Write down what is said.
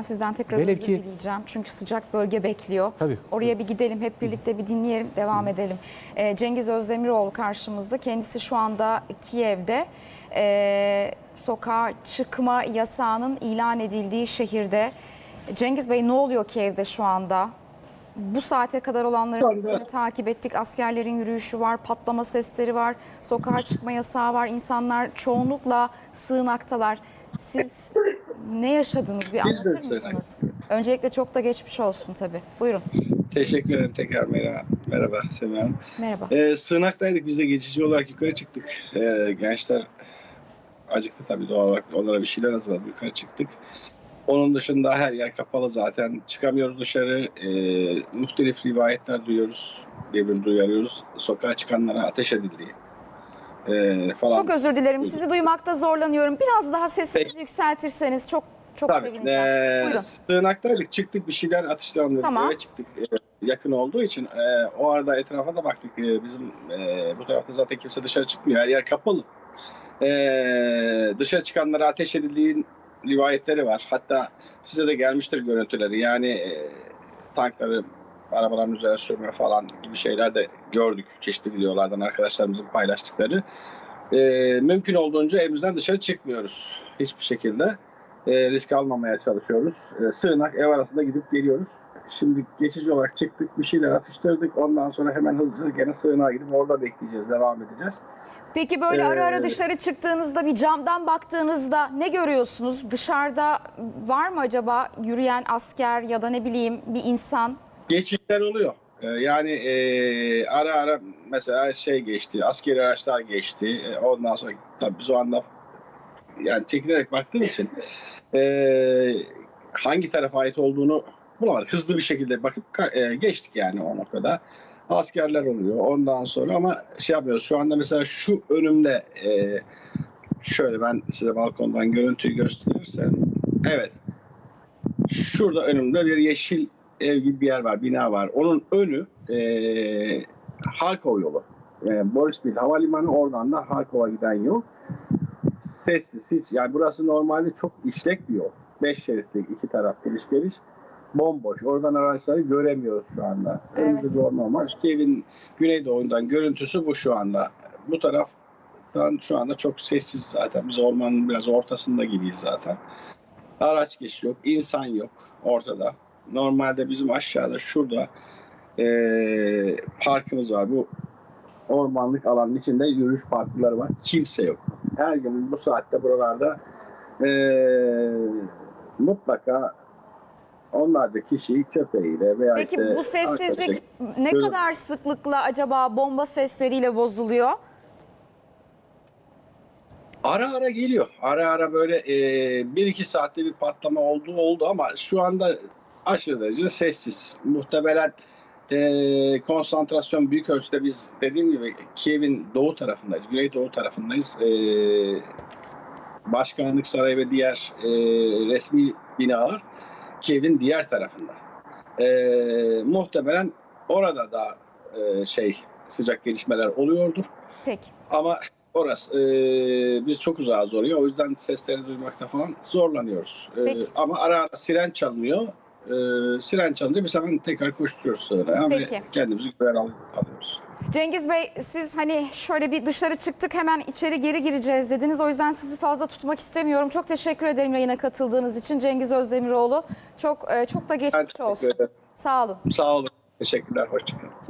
Ben sizden tekrar Velev özür ki- dileyeceğim. Çünkü sıcak bölge bekliyor. Tabii. Oraya bir gidelim hep birlikte bir dinleyelim, devam edelim. Ee, Cengiz Özdemiroğlu karşımızda. Kendisi şu anda Kiev'de. Ee, sokağa çıkma yasağının ilan edildiği şehirde. Cengiz Bey ne oluyor Kiev'de şu anda? Bu saate kadar olanların hepsini takip ettik. Askerlerin yürüyüşü var, patlama sesleri var, sokağa çıkma yasağı var. İnsanlar çoğunlukla sığınaktalar. Siz ne yaşadınız bir Biz de anlatır mısınız? Öncelikle çok da geçmiş olsun tabii. Buyurun. Teşekkür ederim tekrar merhaba. Merhaba Semih Hanım. Merhaba. Ee, sığınaktaydık biz de geçici olarak yukarı çıktık. Ee, gençler acıktı tabii doğal olarak onlara bir şeyler hazırladık yukarı çıktık. Onun dışında her yer kapalı zaten. Çıkamıyoruz dışarı. Ee, muhtelif rivayetler duyuyoruz. Birbirini duyarıyoruz. Sokağa çıkanlara ateş edildiği ee, falan. Çok özür dilerim. Sizi duymakta zorlanıyorum. Biraz daha sesinizi yükseltirseniz çok çok Tabii. sevineceğim. Ee, Buyurun. sığınaktaydık. Çıktık bir şeyler atıştıralım Tamam. Eve çıktık. Ee, yakın olduğu için ee, o arada etrafa da baktık. Ee, bizim ee, bu tarafta zaten kimse dışarı çıkmıyor. Her yer kapalı. Ee, dışarı çıkanlara ateş edildiği rivayetleri var. Hatta size de gelmiştir görüntüleri. Yani ee, tankları arabaların üzerine sürme falan gibi şeyler de gördük çeşitli videolardan arkadaşlarımızın paylaştıkları. Ee, mümkün olduğunca evimizden dışarı çıkmıyoruz hiçbir şekilde. Ee, risk almamaya çalışıyoruz. Ee, sığınak ev arasında gidip geliyoruz. Şimdi geçici olarak çıktık, bir şeyler atıştırdık. Ondan sonra hemen hızlı gene sığınağa gidip orada bekleyeceğiz, devam edeceğiz. Peki böyle ara ara Ee, dışarı çıktığınızda bir camdan baktığınızda ne görüyorsunuz? Dışarıda var mı acaba yürüyen asker ya da ne bileyim bir insan? Geçişler oluyor. Ee, yani e, ara ara mesela şey geçti, askeri araçlar geçti. E, ondan sonra tabii biz o anda yani çekinerek baktığımız için e, hangi tarafa ait olduğunu bulamadık. Hızlı bir şekilde bakıp e, geçtik yani o noktada. Askerler oluyor ondan sonra ama şey yapıyoruz. Şu anda mesela şu önümde e, şöyle ben size balkondan görüntüyü gösterirsem evet şurada önümde bir yeşil ev gibi bir yer var, bina var. Onun önü e, Harkov yolu. E, Borisbil Havalimanı oradan da Harkov'a giden yol. Sessiz hiç. Yani burası normalde çok işlek bir yol. Beş şeritli iki taraf geliş geliş. Bomboş. Oradan araçları göremiyoruz şu anda. Önümüzde Evet. bir orman var. Kiev'in güneydoğundan görüntüsü bu şu anda. Bu taraftan şu anda çok sessiz zaten. Biz ormanın biraz ortasında gibiyiz zaten. Araç geçiş yok, insan yok ortada. Normalde bizim aşağıda şurada eee, parkımız var. Bu ormanlık alanın içinde yürüyüş parkları var. Kimse yok. Her gün bu saatte buralarda eee, mutlaka onlarca kişi köpeğiyle veya Peki işte bu sessizlik ne kadar sıklıkla acaba bomba sesleriyle bozuluyor? Ara ara geliyor. Ara ara böyle e, bir iki saatte bir patlama oldu oldu ama şu anda aşırı derece sessiz. Muhtemelen e, konsantrasyon büyük ölçüde biz dediğim gibi Kiev'in doğu tarafındayız. Güneydoğu tarafındayız. E, Başkanlık Sarayı ve diğer e, resmi binalar Kiev'in diğer tarafında. E, muhtemelen orada da e, şey sıcak gelişmeler oluyordur. Peki. Ama orası e, biz çok uzağız oraya. O yüzden sesleri duymakta falan zorlanıyoruz. E, Peki. ama ara ara siren çalınıyor. E, siren çalınca biz hemen tekrar koşturuyoruz sığınağa ve Peki. kendimizi güven al- alıyoruz. Cengiz Bey siz hani şöyle bir dışarı çıktık hemen içeri geri gireceğiz dediniz. O yüzden sizi fazla tutmak istemiyorum. Çok teşekkür ederim yayına katıldığınız için Cengiz Özdemiroğlu. Çok e, çok da geçmiş olsun. ederim. Sağ olun. Sağ olun. Teşekkürler. Hoşçakalın.